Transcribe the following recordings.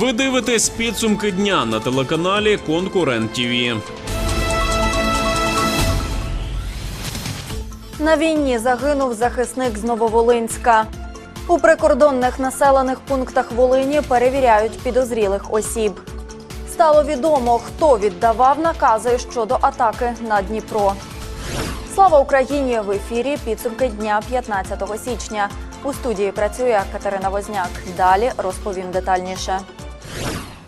Ви дивитесь підсумки дня на телеканалі Конкурент ТІВІ. На війні загинув захисник з Нововолинська. У прикордонних населених пунктах Волині перевіряють підозрілих осіб. Стало відомо, хто віддавав накази щодо атаки на Дніпро. Слава Україні! В ефірі підсумки дня 15 січня. У студії працює Катерина Возняк. Далі розповім детальніше.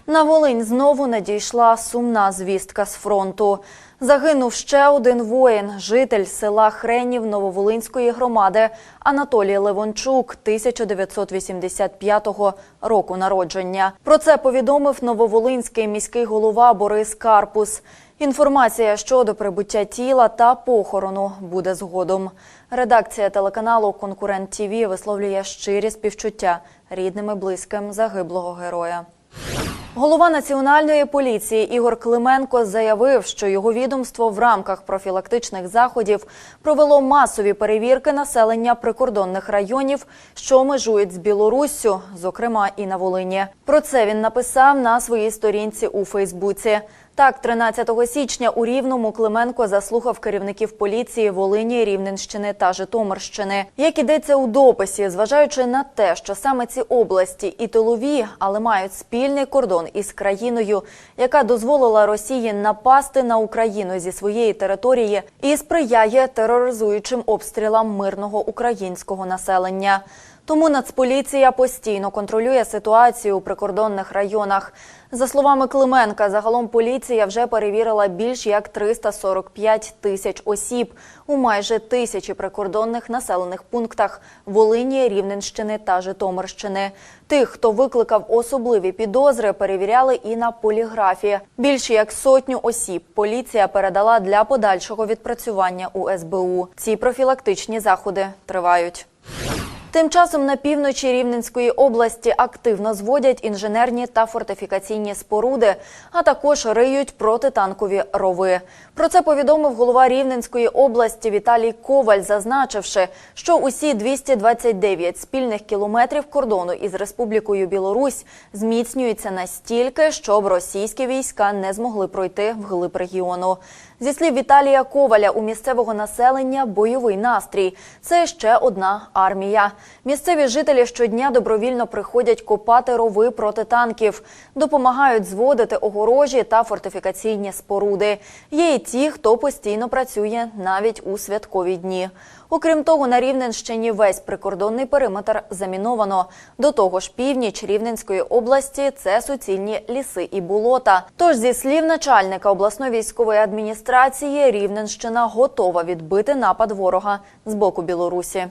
На Волинь знову надійшла сумна звістка з фронту. Загинув ще один воїн, житель села Хренів Нововолинської громади Анатолій Левончук, 1985 року народження. Про це повідомив Нововолинський міський голова Борис Карпус. Інформація щодо прибуття тіла та похорону буде згодом. Редакція телеканалу Конкурент ТІВІ висловлює щирі співчуття рідним і близьким загиблого героя. Голова національної поліції Ігор Клименко заявив, що його відомство в рамках профілактичних заходів провело масові перевірки населення прикордонних районів, що межують з Білоруссю, зокрема і на Волині. Про це він написав на своїй сторінці у Фейсбуці. Так, 13 січня у Рівному Клименко заслухав керівників поліції Волині, Рівненщини та Житомирщини. Як ідеться у дописі, зважаючи на те, що саме ці області і тилові, але мають спільний кордон із країною, яка дозволила Росії напасти на Україну зі своєї території і сприяє тероризуючим обстрілам мирного українського населення. Тому Нацполіція постійно контролює ситуацію у прикордонних районах. За словами Клименка, загалом поліція вже перевірила більш як 345 тисяч осіб у майже тисячі прикордонних населених пунктах Волині, Рівненщини та Житомирщини. Тих, хто викликав особливі підозри, перевіряли і на поліграфі. Більше як сотню осіб поліція передала для подальшого відпрацювання у СБУ. Ці профілактичні заходи тривають. Тим часом на півночі Рівненської області активно зводять інженерні та фортифікаційні споруди, а також риють протитанкові рови. Про це повідомив голова Рівненської області Віталій Коваль, зазначивши, що усі 229 спільних кілометрів кордону із Республікою Білорусь зміцнюються настільки, щоб російські війська не змогли пройти вглиб регіону. Зі слів Віталія Коваля, у місцевого населення бойовий настрій. Це ще одна армія. Місцеві жителі щодня добровільно приходять копати рови проти танків, допомагають зводити огорожі та фортифікаційні споруди. Є і ті, хто постійно працює навіть у святкові дні. Окрім того, на Рівненщині весь прикордонний периметр заміновано. До того ж, північ Рівненської області це суцільні ліси і болота. Тож, зі слів начальника обласної військової адміністрації, Рівненщина готова відбити напад ворога з боку Білорусі.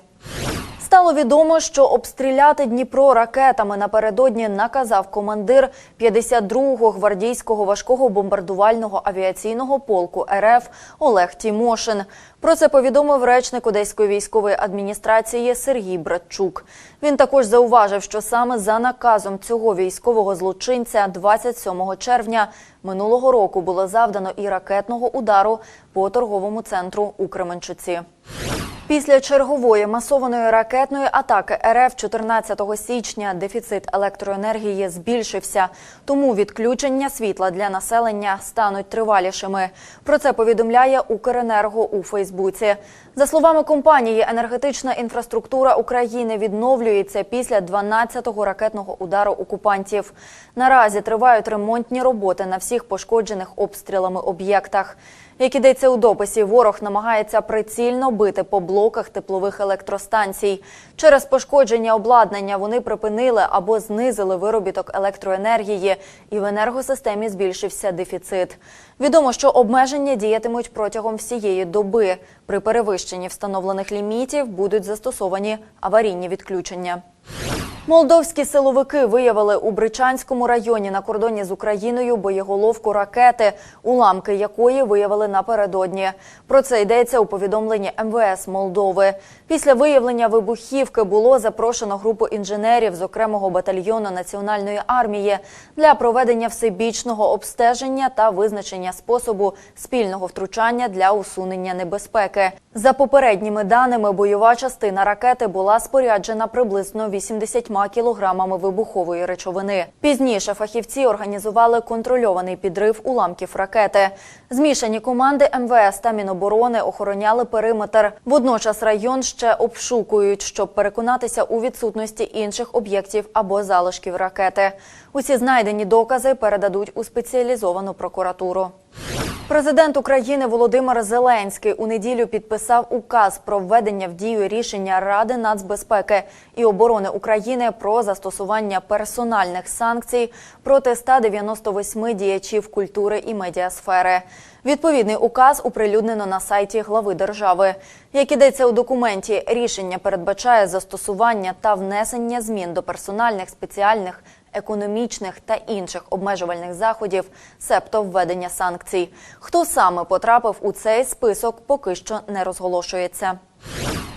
Стало відомо, що обстріляти Дніпро ракетами напередодні наказав командир 52-го гвардійського важкого бомбардувального авіаційного полку РФ Олег Тімошин. Про це повідомив речник Одеської військової адміністрації Сергій Братчук. Він також зауважив, що саме за наказом цього військового злочинця 27 червня минулого року було завдано і ракетного удару по торговому центру у Кременчуці. Після чергової масованої ракетної атаки РФ 14 січня дефіцит електроенергії збільшився, тому відключення світла для населення стануть тривалішими. Про це повідомляє Укренерго у Фейсбуці. За словами компанії, енергетична інфраструктура України відновлюється після 12-го ракетного удару окупантів. Наразі тривають ремонтні роботи на всіх пошкоджених обстрілами об'єктах. Як ідеться у дописі, ворог намагається прицільно бити по блоках теплових електростанцій. Через пошкодження обладнання вони припинили або знизили виробіток електроенергії, і в енергосистемі збільшився дефіцит. Відомо, що обмеження діятимуть протягом всієї доби. При перевищенні встановлених лімітів будуть застосовані аварійні відключення. Молдовські силовики виявили у Бричанському районі на кордоні з Україною боєголовку ракети, уламки якої виявили напередодні. Про це йдеться у повідомленні МВС Молдови. Після виявлення вибухівки було запрошено групу інженерів з окремого батальйону національної армії для проведення всебічного обстеження та визначення способу спільного втручання для усунення небезпеки. За попередніми даними, бойова частина ракети була споряджена приблизно 80 кілограмами вибухової речовини. Пізніше фахівці організували контрольований підрив уламків ракети. Змішані команди МВС та Міноборони охороняли периметр. Водночас район ще обшукують, щоб переконатися у відсутності інших об'єктів або залишків ракети. Усі знайдені докази передадуть у спеціалізовану прокуратуру. Президент України Володимир Зеленський у неділю підписав указ про введення в дію рішення Ради нацбезпеки і оборони України про застосування персональних санкцій проти 198 діячів культури і медіасфери. Відповідний указ оприлюднено на сайті глави держави. Як ідеться у документі, рішення передбачає застосування та внесення змін до персональних спеціальних економічних та інших обмежувальних заходів, себто введення санкцій. Хто саме потрапив у цей список, поки що не розголошується.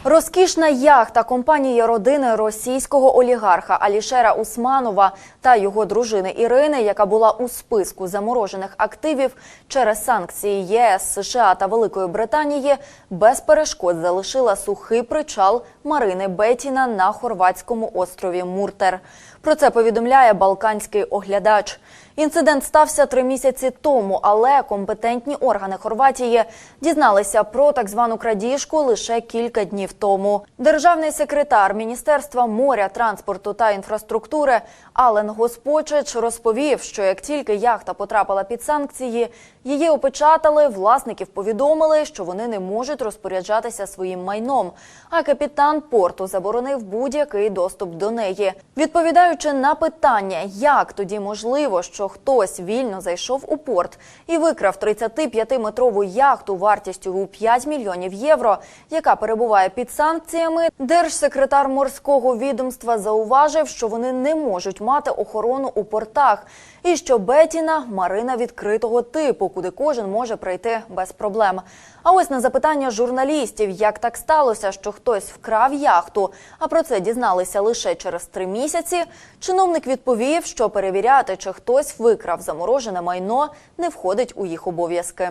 Розкішна яхта компанії родини російського олігарха Алішера Усманова та його дружини Ірини, яка була у списку заморожених активів через санкції ЄС, США та Великої Британії, без перешкод залишила сухий причал Марини Бетіна на хорватському острові Муртер. Про це повідомляє балканський оглядач. Інцидент стався три місяці тому, але компетентні органи Хорватії дізналися про так звану крадіжку лише кілька днів тому. Державний секретар Міністерства моря, транспорту та інфраструктури Ален Господчич розповів, що як тільки яхта потрапила під санкції, її опечатали. Власників повідомили, що вони не можуть розпоряджатися своїм майном. А капітан порту заборонив будь-який доступ до неї. Відповідаючи на питання, як тоді можливо, що хтось вільно зайшов у порт і викрав 35-метрову яхту вартістю у 5 мільйонів євро, яка перебуває під санкціями, держсекретар морського відомства зауважив, що вони не можуть мати охорону у портах, і що Бетіна Марина відкритого типу, куди кожен може прийти без проблем. А ось на запитання журналістів, як так сталося, що хтось вкрав яхту, а про це дізналися лише через три місяці. Чиновник відповів, що перевіряти, чи хтось викрав заморожене майно, не входить у їх обов'язки.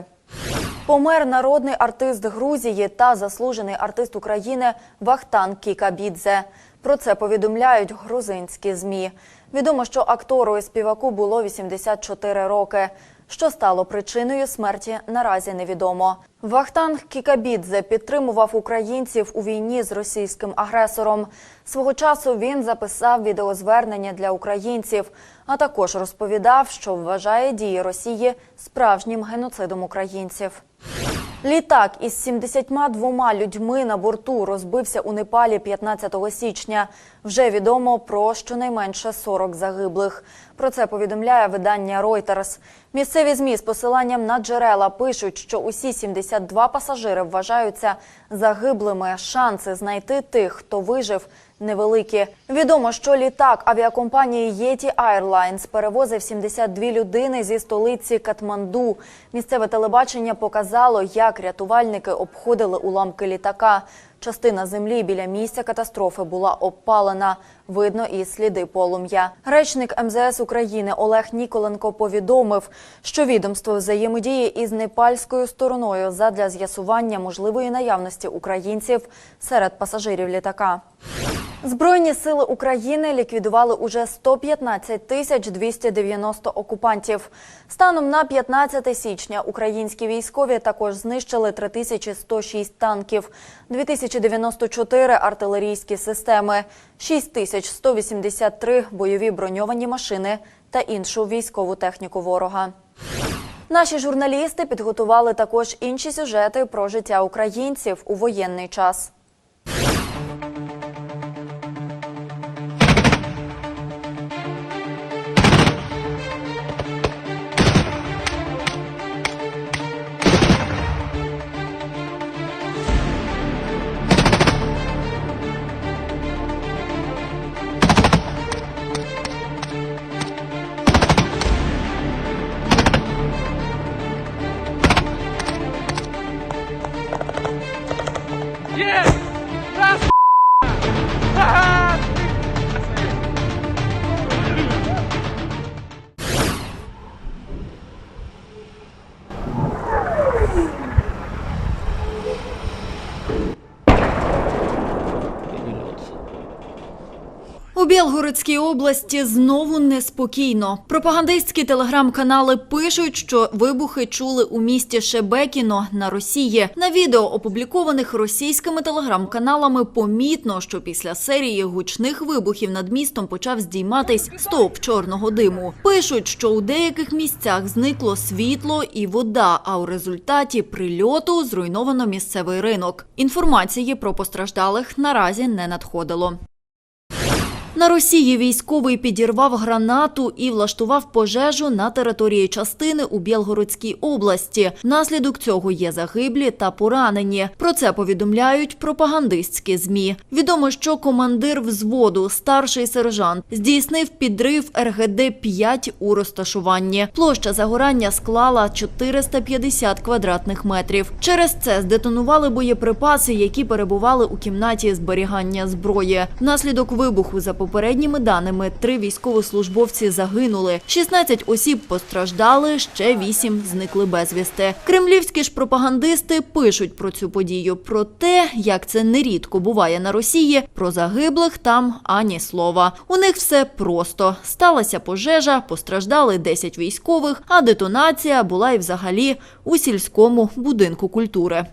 Помер народний артист Грузії та заслужений артист України Вахтан Кікабідзе. Про це повідомляють грузинські змі. Відомо, що актору і співаку було 84 роки. Що стало причиною смерті, наразі невідомо. Вахтанг Кікабідзе підтримував українців у війні з російським агресором. Свого часу він записав відеозвернення для українців, а також розповідав, що вважає дії Росії справжнім геноцидом українців. Літак із 72 людьми на борту розбився у Непалі 15 січня. Вже відомо про щонайменше 40 загиблих. Про це повідомляє видання Reuters. Місцеві змі з посиланням на джерела пишуть, що усі 72 пасажири вважаються загиблими. Шанси знайти тих, хто вижив, невеликі. Відомо, що літак авіакомпанії Yeti Airlines перевозив 72 людини зі столиці Катманду. Місцеве телебачення показало, як рятувальники обходили уламки літака. Частина землі біля місця катастрофи була обпалена. Видно і сліди полум'я. Речник МЗС України Олег Ніколенко повідомив, що відомство взаємодіє із непальською стороною задля з'ясування можливої наявності українців серед пасажирів літака. Збройні сили України ліквідували уже 115 тисяч 290 окупантів. Станом на 15 січня українські військові також знищили 3106 танків, 2094 артилерійські системи, 6183 бойові броньовані машини та іншу військову техніку ворога. Наші журналісти підготували також інші сюжети про життя українців у воєнний час. Білгородській області знову неспокійно. Пропагандистські телеграм-канали пишуть, що вибухи чули у місті Шебекіно на Росії. На відео, опублікованих російськими телеграм-каналами, помітно, що після серії гучних вибухів над містом почав здійматись стовп чорного диму. Пишуть, що у деяких місцях зникло світло і вода, а у результаті прильоту зруйновано місцевий ринок. Інформації про постраждалих наразі не надходило. На Росії військовий підірвав гранату і влаштував пожежу на території частини у Білгородській області. Внаслідок цього є загиблі та поранені. Про це повідомляють пропагандистські змі. Відомо, що командир взводу, старший сержант, здійснив підрив РГД 5 у розташуванні. Площа загорання склала 450 квадратних метрів. Через це здетонували боєприпаси, які перебували у кімнаті зберігання зброї. Внаслідок вибуху за попередніми даними, три військовослужбовці загинули, 16 осіб постраждали, ще 8 зникли безвісти. Кремлівські ж пропагандисти пишуть про цю подію. Про те, як це нерідко буває на Росії, про загиблих там ані слова. У них все просто сталася пожежа, постраждали 10 військових, а детонація була і взагалі у сільському будинку культури.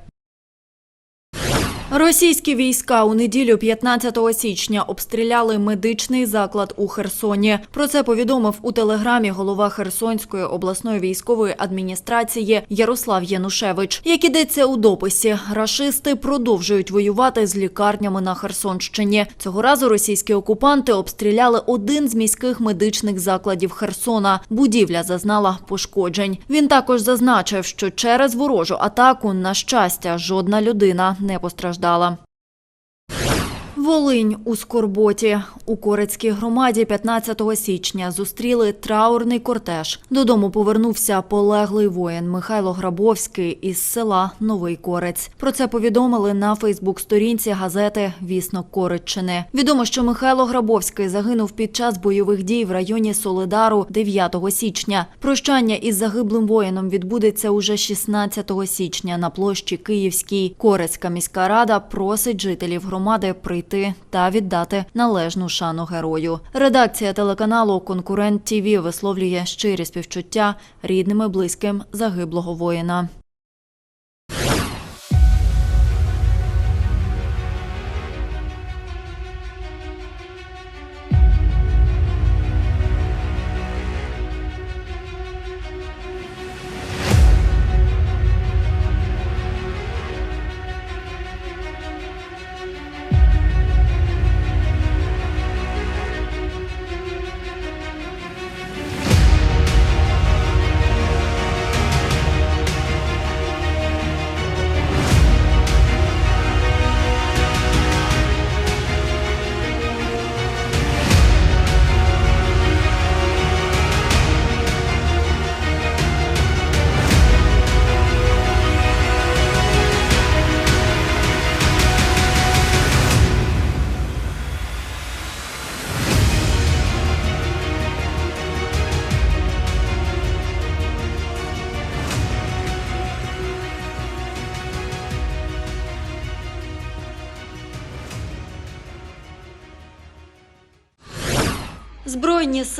Російські війська у неділю 15 січня обстріляли медичний заклад у Херсоні. Про це повідомив у телеграмі голова Херсонської обласної військової адміністрації Ярослав Янушевич. Як ідеться у дописі, рашисти продовжують воювати з лікарнями на Херсонщині. Цього разу російські окупанти обстріляли один з міських медичних закладів Херсона. Будівля зазнала пошкоджень. Він також зазначив, що через ворожу атаку, на щастя, жодна людина не постраждала постраждала. Волинь у Скорботі. У Корецькій громаді 15 січня зустріли траурний кортеж. Додому повернувся полеглий воїн Михайло Грабовський із села Новий Корець. Про це повідомили на Фейсбук-сторінці газети Віснок Кореччини. Відомо, що Михайло Грабовський загинув під час бойових дій в районі Солидару 9 січня. Прощання із загиблим воїном відбудеться уже 16 січня на площі Київській. Корецька міська рада просить жителів громади прийти та віддати належну шану герою. Редакція телеканалу Конкурент ТІВІ висловлює щирі співчуття рідним і близьким загиблого воїна.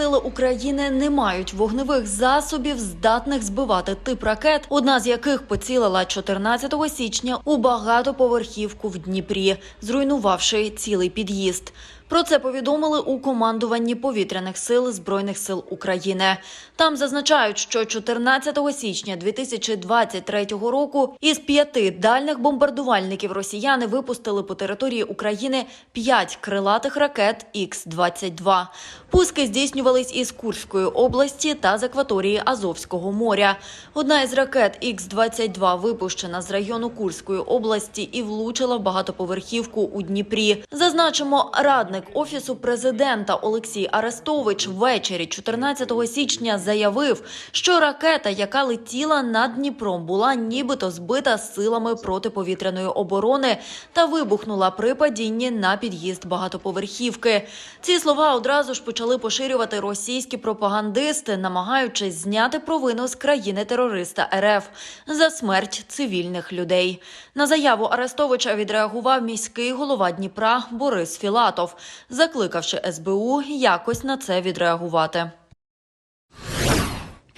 Сили України не мають вогневих засобів, здатних збивати тип ракет, одна з яких поцілила 14 січня у багатоповерхівку в Дніпрі, зруйнувавши цілий під'їзд. Про це повідомили у командуванні повітряних сил Збройних сил України. Там зазначають, що 14 січня 2023 року із п'яти дальних бомбардувальників росіяни випустили по території України п'ять крилатих ракет Х-22. Пуски здійснювались із Курської області та з акваторії Азовського моря. Одна із ракет Х-22 випущена з району Курської області і влучила в багатоповерхівку у Дніпрі. Зазначимо, радник офісу президента Олексій Арестович ввечері 14 січня заявив, що ракета, яка летіла над Дніпром, була нібито збита силами протиповітряної оборони та вибухнула при падінні на під'їзд багатоповерхівки. Ці слова одразу ж почали поширювати російські пропагандисти, намагаючись зняти провину з країни-терориста РФ за смерть цивільних людей. На заяву Арестовича відреагував міський голова Дніпра Борис Філатов. Закликавши СБУ якось на це відреагувати.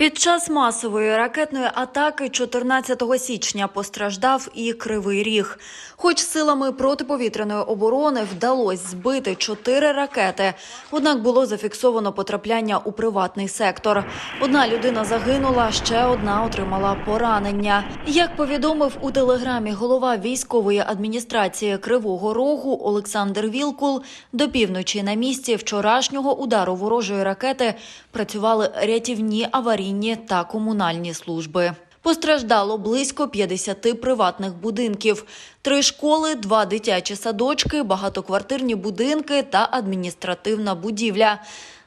Під час масової ракетної атаки 14 січня постраждав і Кривий Ріг. Хоч силами протиповітряної оборони вдалося збити чотири ракети, однак було зафіксовано потрапляння у приватний сектор. Одна людина загинула, ще одна отримала поранення. Як повідомив у телеграмі голова військової адміністрації Кривого Рогу Олександр Вілкул, до півночі на місці вчорашнього удару ворожої ракети працювали рятівні аварійні та комунальні служби. Постраждало близько 50 приватних будинків, три школи, два дитячі садочки, багатоквартирні будинки та адміністративна будівля.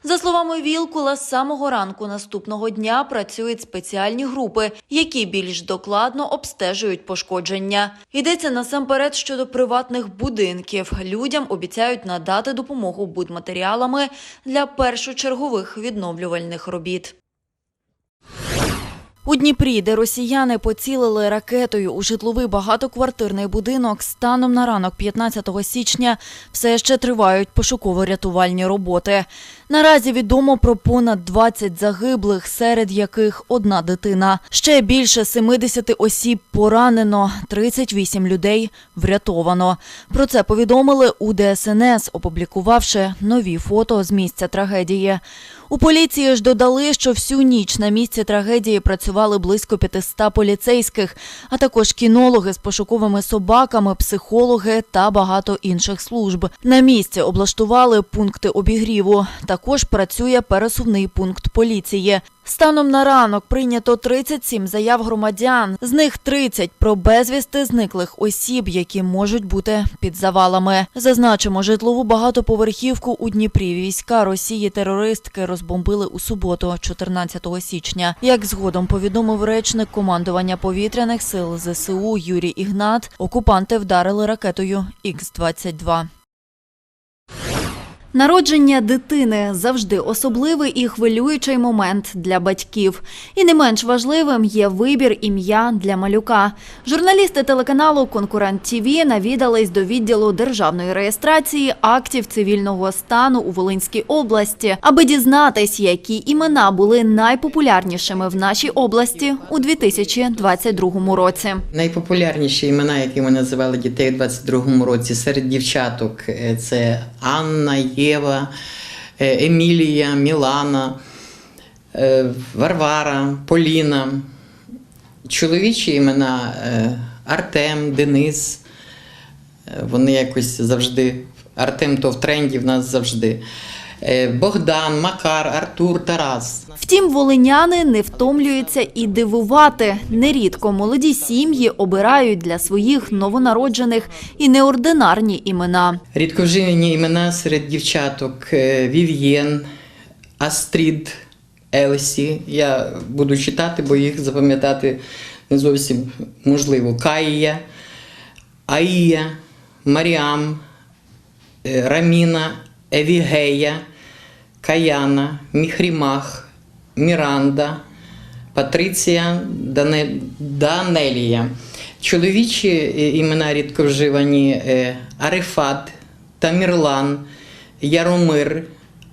За словами Вілкула, з самого ранку наступного дня працюють спеціальні групи, які більш докладно обстежують пошкодження. Йдеться насамперед щодо приватних будинків. Людям обіцяють надати допомогу будматеріалами для першочергових відновлювальних робіт. У Дніпрі, де росіяни поцілили ракетою у житловий багатоквартирний будинок, станом на ранок 15 січня все ще тривають пошуково-рятувальні роботи. Наразі відомо про понад 20 загиблих, серед яких одна дитина. Ще більше 70 осіб поранено, 38 людей врятовано. Про це повідомили у ДСНС, опублікувавши нові фото з місця трагедії. У поліції ж додали, що всю ніч на місці трагедії працювали близько 500 поліцейських, а також кінологи з пошуковими собаками, психологи та багато інших служб. На місці облаштували пункти обігріву. Також працює пересувний пункт поліції. Станом на ранок прийнято 37 заяв громадян, з них 30 про безвісти зниклих осіб, які можуть бути під завалами. Зазначимо, житлову багатоповерхівку у Дніпрі війська Росії терористки розбомбили у суботу, 14 січня. Як згодом повідомив речник командування повітряних сил ЗСУ Юрій Ігнат, окупанти вдарили ракетою Х-22. Народження дитини завжди особливий і хвилюючий момент для батьків. І не менш важливим є вибір ім'я для малюка. Журналісти телеканалу Конкурент ТІВІ навідались до відділу державної реєстрації актів цивільного стану у Волинській області, аби дізнатись, які імена були найпопулярнішими в нашій області у 2022 році. Найпопулярніші імена, які ми називали дітей у 22-му році серед дівчаток, е, це Анна, Єва, е, Емілія, Мілана, е, Варвара, Поліна. Чоловічі імена е, Артем, Денис. Е, Вони якось завжди. Артем то в тренді в нас завжди. Е, Богдан, Макар, Артур, Тарас. Втім, волиняни не втомлюються і дивувати. Нерідко молоді сім'ї обирають для своїх новонароджених і неординарні імена. Рідковживні імена серед дівчаток е, Вів'єн, Астрід, Елсі. Я буду читати, бо їх запам'ятати не зовсім можливо. Каїя, Аїя, Маріам, е, Раміна, Евігея, Каяна, Міхрімах, Міранда, Патриція, Дане... Данелія. Чоловічі е, імена рідко вживані е, Арифат, Тамірлан, Яромир,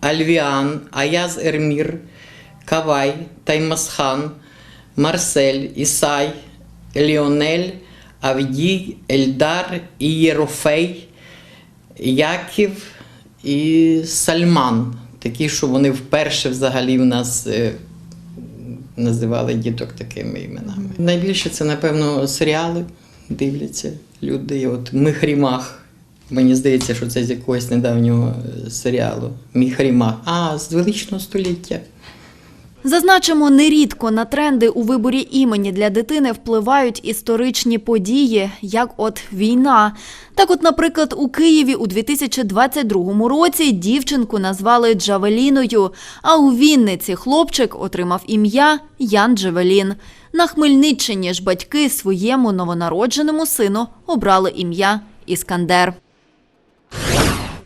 Альвіан, Аяз Ермір, Кавай, Таймасхан, Марсель, Ісай, Ліонель, Авдій, Ельдар, Ієрофей, Яків і Сальман. Такі, що вони вперше взагалі в нас е, називали діток такими іменами. Найбільше це, напевно, серіали дивляться люди. От Михрімах. Мені здається, що це з якогось недавнього е, серіалу. Міхрімах. А, з величного століття. Зазначимо, нерідко на тренди у виборі імені для дитини впливають історичні події, як от війна. Так, от, наприклад, у Києві у 2022 році дівчинку назвали Джавеліною, а у Вінниці хлопчик отримав ім'я Ян Джавелін. На Хмельниччині ж батьки своєму новонародженому сину обрали ім'я Іскандер.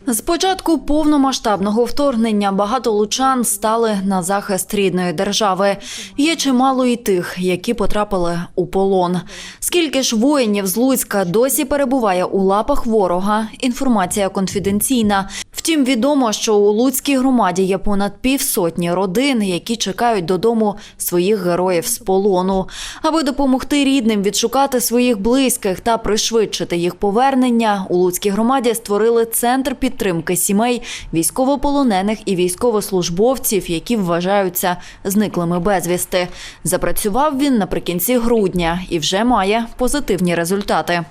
З початку повномасштабного вторгнення багато лучан стали на захист рідної держави. Є чимало і тих, які потрапили у полон. Скільки ж воїнів з Луцька досі перебуває у лапах ворога? Інформація конфіденційна. Втім, відомо, що у Луцькій громаді є понад півсотні родин, які чекають додому своїх героїв з полону. Аби допомогти рідним відшукати своїх близьких та пришвидшити їх повернення, у Луцькій громаді створили центр підтримки сімей військовополонених і військовослужбовців, які вважаються зниклими безвісти. Запрацював він наприкінці грудня і вже має позитивні результати.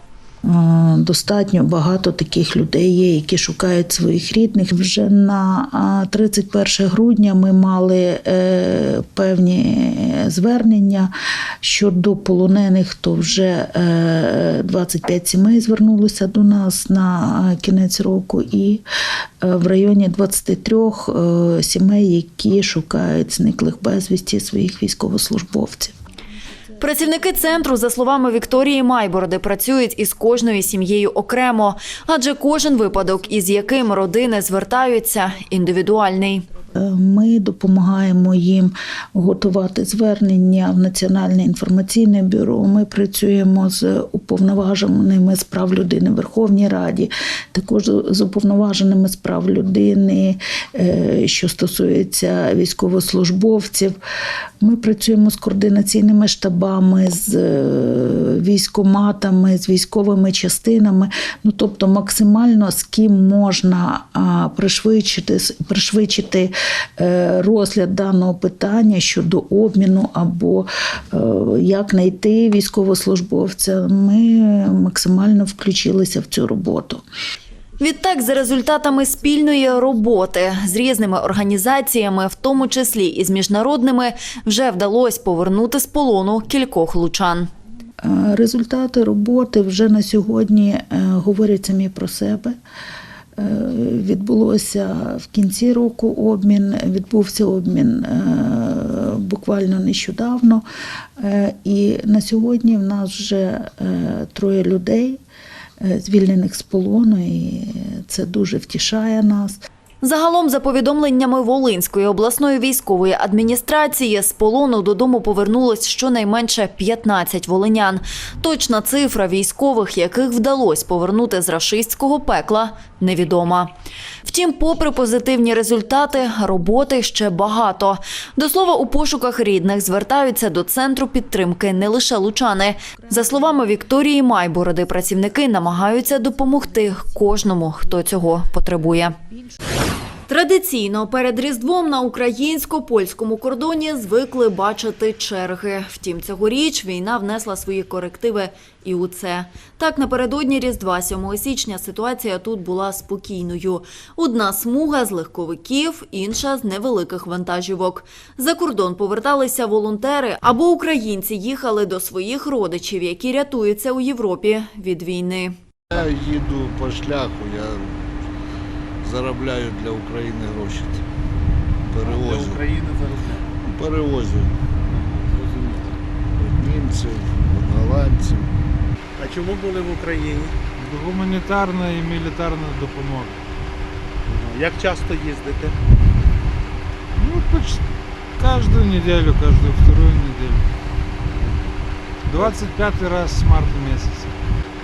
Е, Достатньо багато таких людей є, які шукають своїх рідних. Вже на 31 грудня ми мали е, певні звернення щодо полонених, то вже е, 25 сімей звернулося до нас на е, кінець року, і е, в районі 23 е, сімей, які шукають зниклих безвісті своїх військовослужбовців. Працівники центру, за словами Вікторії Майборди, працюють із кожною сім'єю окремо, адже кожен випадок, із яким родини звертаються, індивідуальний. Е, Ми допомагаємо їм готувати звернення в Національне інформаційне бюро. Ми працюємо з уповноваженими з прав людини в Верховній Раді, також з уповноваженими з прав людини, е, що стосується військовослужбовців. Ми працюємо з координаційними штабами, з е, військоматами, з військовими частинами. Ну тобто, максимально з ким можна пришвидшити, пришвидшити розгляд даного питання щодо обміну або е, як знайти військовослужбовця. Ми максимально включилися в цю роботу. Відтак, за результатами спільної роботи з різними організаціями, в тому числі і з міжнародними, вже вдалося повернути з полону кількох лучан. Е, Результати роботи вже на сьогодні е, говорять самі про себе. Е, Відбулося в кінці року обмін, відбувся обмін е, буквально нещодавно. Е, І на сьогодні в нас вже троє людей, звільнених з полону, і це дуже втішає нас. Загалом, за повідомленнями Волинської обласної військової адміністрації, з полону додому повернулось щонайменше 15 волинян. Точна цифра військових, яких вдалося повернути з рашистського пекла, невідома. Втім, попри позитивні результати, роботи ще багато. До слова, у пошуках рідних звертаються до центру підтримки не лише лучани. За словами Вікторії Майбороди, працівники намагаються допомогти кожному, хто цього потребує. Традиційно перед Різдвом на українсько-польському кордоні звикли бачити черги. Втім, цьогоріч війна внесла свої корективи і у це. Так, напередодні Різдва 7 січня ситуація тут була спокійною. Одна смуга з легковиків, інша з невеликих вантажівок. За кордон поверталися волонтери або українці їхали до своїх родичів, які рятуються у Європі від війни. Я їду по шляху, я заробляю для України гроші. Перевозю. Для України заробляє. Перевозю. Від німців, від голландців. А чому були в Україні? Гуманітарна і мілітарна допомога. Як часто їздите? Ну, почти каждую неделю, каждую вторую неделю. 25 раз с марта месяца.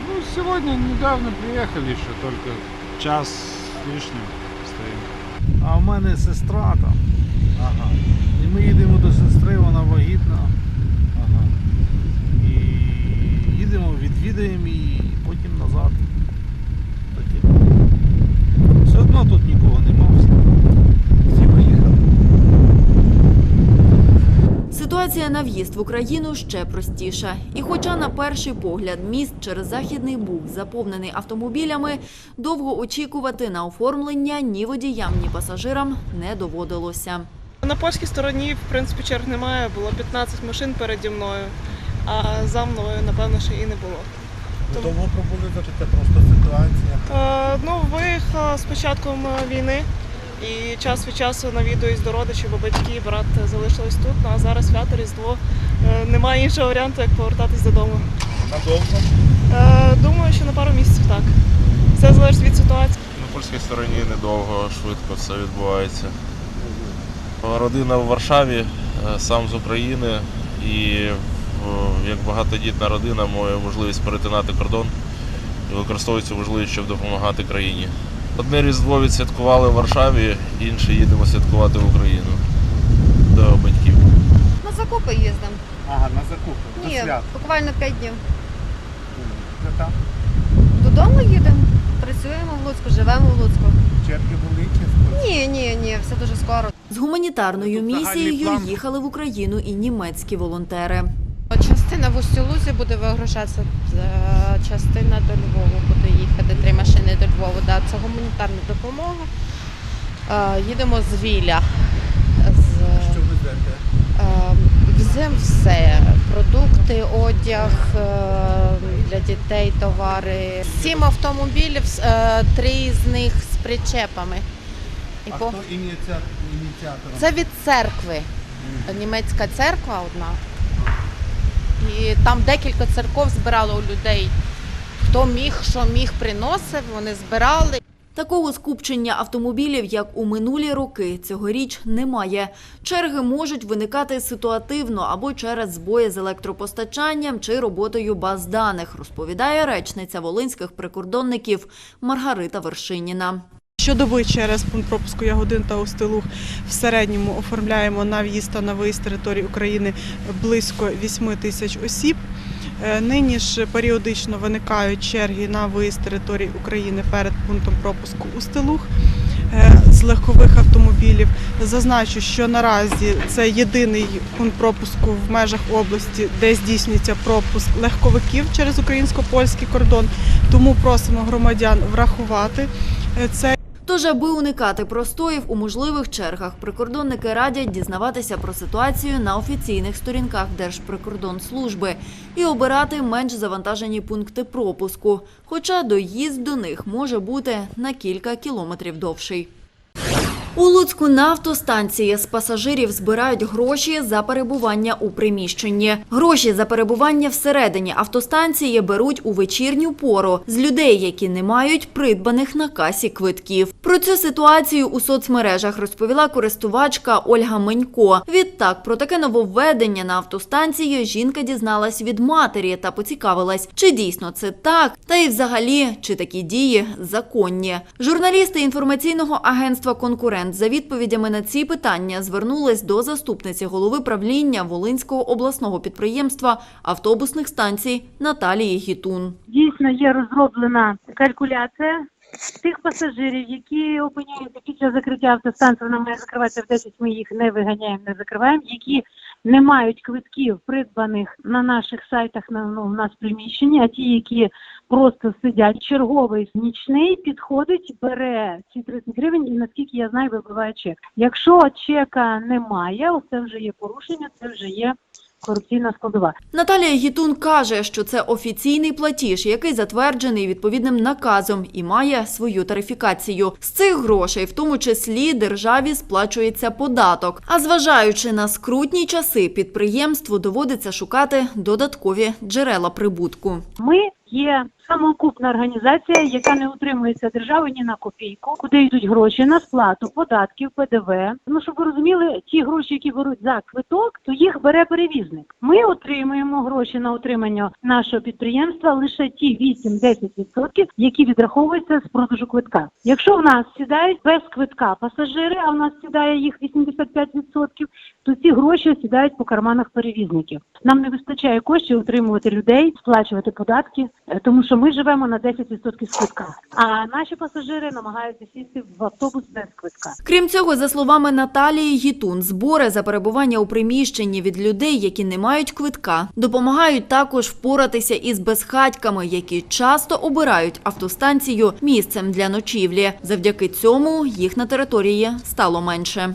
Ну, сегодня недавно приехали еще, только час с стоїмо. А в мене сестра там. Ага. І ми їдемо до сестри, вона вагітна. Ага. І їдемо, відвідаємо її, і потім назад. Все одно тут нікого нема. Ситуація на в'їзд в Україну ще простіша. І хоча на перший погляд міст через Західний Буг заповнений автомобілями, довго очікувати на оформлення ні водіям, ні пасажирам не доводилося. На польській стороні, в принципі, черг немає. Було 15 машин переді мною, а за мною, напевно, ще і не було. Довго пробули, то це просто ситуація. Е, ну, виїхала з початком е, війни і час від часу навідуюсь до родичів, бо батьки, і брат залишились тут. Ну, а зараз свято Різдво. Е, немає іншого варіанту, як повертатись додому. Надовго? Е, думаю, що на пару місяців так. Все залежить від ситуації. На польській стороні недовго, швидко все відбувається. Родина в Варшаві, е, сам з України і е, як багатодітна родина маю можливість перетинати кордон і використовую цю можливість, щоб допомагати країні. Одне Різдво відсвяткували в Варшаві, інше їдемо святкувати в Україну до батьків. На закупи їздимо. Ага, на закупи. Ні, буквально 5 днів. Це там Додому їдемо, працюємо в Луцьку, живемо в Луцьку. черги були Ні, ні, ні, все дуже скоро. З гуманітарною загальний місією план? їхали в Україну і німецькі волонтери. Частина в Устюлузі буде вигружатися, е, частина до Львову буде їхати, три машини до Львова. Да, це гуманітарна допомога. Е, Їдемо з Віля. З, Що везете? Веземо все. Продукти, одяг е, для дітей, товари. Сім автомобілів, три з них з причепами. І А по- хто ініціатор? ініціатором? Це від церкви. Німецька церква одна. І там декілька церков збирало у людей. Хто міг, що міг, приносив, вони збирали. Такого скупчення автомобілів, як у минулі роки, цьогоріч немає. Черги можуть виникати ситуативно або через збої з електропостачанням чи роботою баз даних, розповідає речниця волинських прикордонників Маргарита Вершиніна. Щодоби через пункт пропуску Ягодин та Устилух в середньому оформляємо на в'їзд та на виїзд території України близько 8 тисяч осіб. Е, Нині ж періодично виникають черги на виїзд території України перед пунктом пропуску Устилух е, з легкових автомобілів. Зазначу, що наразі це єдиний пункт пропуску в межах області, де здійснюється пропуск легковиків через українсько-польський кордон. Тому просимо громадян врахувати е, це. Тож, аби уникати простоїв у можливих чергах, прикордонники радять дізнаватися про ситуацію на офіційних сторінках Держприкордонслужби і обирати менш завантажені пункти пропуску, хоча доїзд до них може бути на кілька кілометрів довший. У Луцьку на автостанції з пасажирів збирають гроші за перебування у приміщенні. Гроші за перебування всередині автостанції беруть у вечірню пору з людей, які не мають придбаних на касі квитків. Про цю ситуацію у соцмережах розповіла користувачка Ольга Менько. Відтак про таке нововведення на автостанції жінка дізналась від матері та поцікавилась, чи дійсно це так, та й взагалі чи такі дії законні. Журналісти інформаційного агентства Конкурент за відповідями на ці питання звернулась до заступниці голови правління Волинського обласного підприємства автобусних станцій Наталії Гітун. дійсно є розроблена калькуляція тих пасажирів, які опиняються після закриття автостанції, вона має закриватися в 10, ми їх не виганяємо, не закриваємо, які не мають квитків, придбаних на наших сайтах на ну, у нас в приміщенні, а ті, які просто сидять, черговий нічний підходить, бере ці 30 гривень і наскільки я знаю, вибиває чек. Якщо чека немає, це вже є порушення, це вже є корупційна складова. Наталія Гітун каже, що це офіційний платіж, який затверджений відповідним наказом і має свою тарифікацію. З цих грошей, в тому числі, державі сплачується податок. А зважаючи на скрутні часи, підприємству доводиться шукати додаткові джерела прибутку. Ми є самоокупна організація, яка не утримується державою ні на копійку, куди йдуть гроші на сплату податків, ПДВ. Ну щоб ви розуміли, ті гроші, які беруть за квиток, то їх бере перевізник. Ми отримуємо гроші на утримання нашого підприємства лише ті 8-10%, які відраховуються з продажу квитка. Якщо в нас сідають без квитка пасажири, а в нас сідає їх 85%, то ці гроші сідають по карманах перевізників. Нам не вистачає коштів утримувати людей, сплачувати податки, е, тому що ми живемо на 10% з квитка. А наші пасажири намагаються сісти в автобус без квитка. Крім цього, за словами Наталії Гітун, збори за перебування у приміщенні від людей, які не мають квитка, допомагають також впоратися із безхатьками, які часто обирають автостанцію місцем для ночівлі. Завдяки цьому їх на території стало менше.